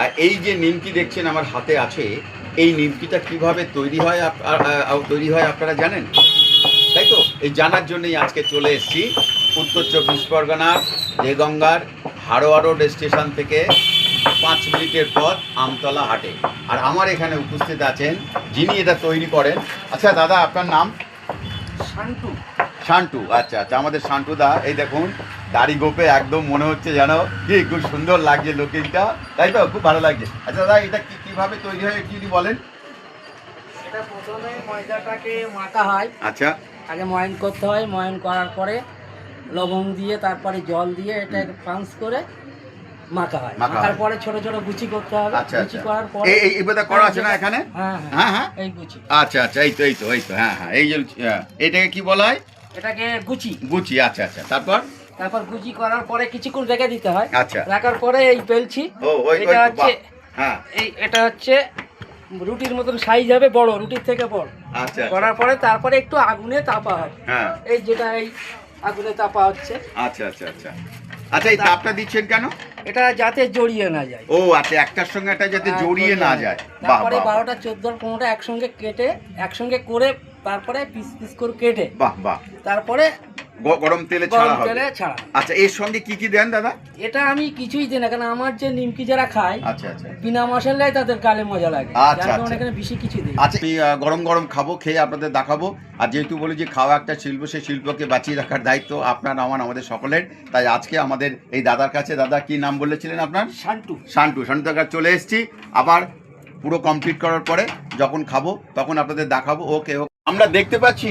আর এই যে নিমকি দেখছেন আমার হাতে আছে এই নিমকিটা কীভাবে তৈরি হয় তৈরি হয় আপনারা জানেন? তাই তো? এই জানার জন্যই আজকে চলে এসেছি উত্তর চব্বিশ পরগনার দেগঙ্গার হাড়োয়া রোড স্টেশন থেকে পাঁচ মিনিটের পর আমতলা হাটে। আর আমার এখানে উপস্থিত আছেন যিনি এটা তৈরি করেন। আচ্ছা দাদা আপনার নাম? শান্টু। শান্টু আচ্ছা আচ্ছা আমাদের শান্টু দা এই দেখুন দাড়ি গোপে একদম মনে হচ্ছে যেন কি খুব সুন্দর লাগছে লোকিংটা তাই তো? খুব ভালো লাগছে। আচ্ছা দাদা এটা কি কীভাবে তৈরি হয় একটু যদি বলেন। এটা প্রথমে ময়দাটাকে মাখা হয়। আচ্ছা। আগে ময়ন করতে হয়। ময়ন করার পরে লবণ দিয়ে তারপরে জল দিয়ে এটা পাঞ্চ করে মাখা হয়। মাখার পরে ছোট ছোট গুচি করতে হবে। আচ্ছা গুচি আচ্ছা। করার পরে এই এই এবারে করা আছে না এখানে? হ্যাঁ হ্যাঁ। হ্যাঁ হ্যাঁ। এই গুচি। আচ্ছা আচ্ছা। এই তো এই তো এই তো। হ্যাঁ হ্যাঁ। এই যে হ্যাঁ, এটাকে কি বলা হয়? এটাকে গুচি। গুচি আচ্ছা আচ্ছা। তারপর? তারপর গুচি করার পরে কিছুক্ষণ রেখে দিতে হয়। আচ্ছা। রাখার পরে এই বেলছি ও ওই ওই এটা হচ্ছে হ্যাঁ। এই এটা হচ্ছে রুটির মতন সাইজ হবে বড় রুটির থেকে বড়। আচ্ছা আচ্ছা, করার পরে তারপরে একটু আগুনে তাপা হয়। হ্যাঁ। এই যেটা এই আগুনে তাপা হচ্ছে। আচ্ছা আচ্ছা আচ্ছা। আচ্ছা এই তাপটা দিচ্ছেন কেন? এটা যাতে জড়িয়ে না যায়। ও আচ্ছা একটার সঙ্গে একটা যাতে হ্যাঁ, জড়িয়ে না যায়। বাহ তারপরে বারোটা চোদ্দ পনেরোটা একসঙ্গে কেটে একসঙ্গে করে তারপরে পিস পিস করে কেটে। বাহ বাহ। তারপরে গরম তেলে ছাড়া হবে। তেলে ছাড়া আচ্ছা এর সঙ্গে কি কি দেন দাদা? এটা আমি কিছুই দিই না কারণ আমার যে নিমকি যারা খায় আচ্ছা আচ্ছা। বিনা মশলায় তাদের গালে মজা লাগে। আচ্ছা, আচ্ছা। এখানে বেশি কিছু দিই আচ্ছা গরম গরম খাব খেয়ে আপনাদের দেখাবো। আর যেহেতু বলি যে খাওয়া একটা শিল্প সেই শিল্পকে বাঁচিয়ে রাখার দায়িত্ব আপনার আমার আমাদের সকলের। তাই আজকে আমাদের এই দাদার কাছে দাদা কি নাম বলেছিলেন আপনার? শান্টু। শান্টু শান্টুর কাছে চলে এসেছি। আবার পুরো কমপ্লিট করার পরে যখন খাব তখন আপনাদের দেখাবো। ওকে ওকে। আমরা দেখতে পাচ্ছি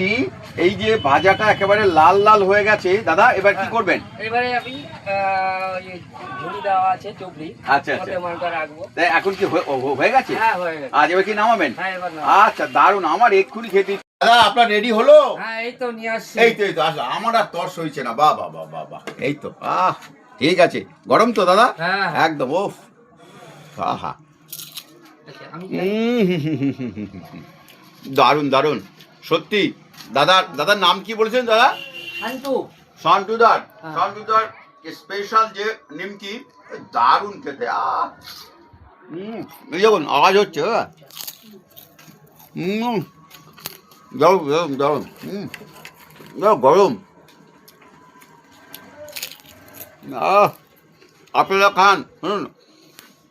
এই যে ভাজাটা একেবারে লাল লাল হয়ে গেছে। দাদা এবার কি করবেন? এবারে আমি ঝুড়ি দেওয়া আছে চবড়ি আচ্ছা, আচ্ছা। রাখব। তাই এখন কি হয়ে- হয়ে গেছে? হ্যাঁ হয়ে গেছে। আজ এবার কি নামাবেন? হ্যাঁ আচ্ছা দারুণ আমার এক্ষুনি খেতে দাদা আপনার রেডি হলো? হ্যাঁ এই তো নিয়ে আসছি। এই তো এই তো আসো আমার আর তর্স না। বাহ বাহ বাহ বাহ বাহ। এই তো আহ ঠিক আছে। গরম তো দাদা? হ্যাঁ হ্যাঁ। একদম ওফ আহা আমি দারুণ দারুণ সত্যি দাদার দাদার নাম কি বলেছেন দাদা? শান্টু সন্টুদার হ্যাঁ। সন্টুদার স্পেশাল যে নিমকি দারুণ খেতে আহ দেখুন আওয়াজ হচ্ছে হ্যাঁ। হুম। দারুণ দারুণ দারুণ হুম। গরম। আপনারা খান শুনুন।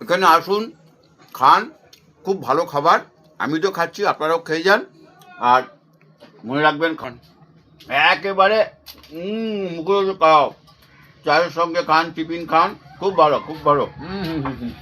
এখানে আসুন খান। খুব ভালো খাবার। আমি তো খাচ্ছি আপনারাও খেয়ে যান। আর মনে রাখবেন খান একেবারে উম, মুখে খাও। চায়ের সঙ্গে খান টিফিন খান খুব ভালো খুব ভালো। হুম হুম হুম হুম।